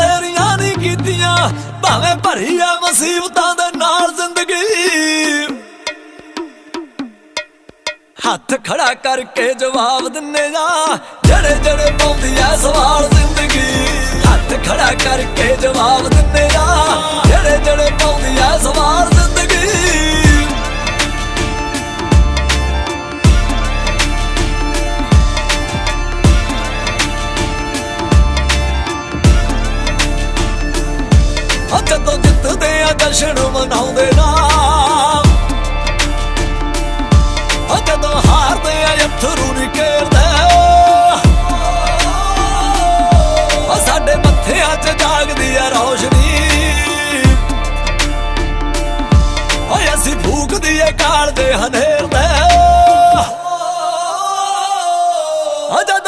ਲੇਰੀਆਂ ਨਹੀਂ ਕੀਤੀਆਂ, ਭਾਵੇਂ ਭਰੀ ਆ ਮੁਸੀਬਤਾਂ ਦੇ ਨਾਲ ਜ਼ਿੰਦਗੀ। ਹੱਥ ਖੜਾ ਕਰਕੇ ਜਵਾਬ ਦਿੰਨੇ ਆ ਜੜੇ ਜੜੇ ਪਾਉਂਦੀ ਆ ਸਵਾਲ ਜ਼ਿੰਦਗੀ। ਹੱਥ ਖੜਾ ਕਰਕੇ ਜਵਾਬ ਦਿੰਨੇ ਆ ਜਸ਼ਨ ਮਨਾਉਂਦੇ ਨਾ। ਉਹ ਜਦੋਂ ਹਾਰਦੇ ਆ, ਅਥਰੂ ਨਿਕਲਦੇ ਉਹ ਸਾਡੇ ਮੱਥਿਆਂ 'ਚ ਜਾਗਦੀ ਆ ਰੋਸ਼ਨੀ। ਓਏ ਅਸੀਂ ਭੂਕਦੀ ਏ ਕਾਲ ਦੇ ਹਨੇਰ ਦਾ ਉਹ ਜਦੋਂ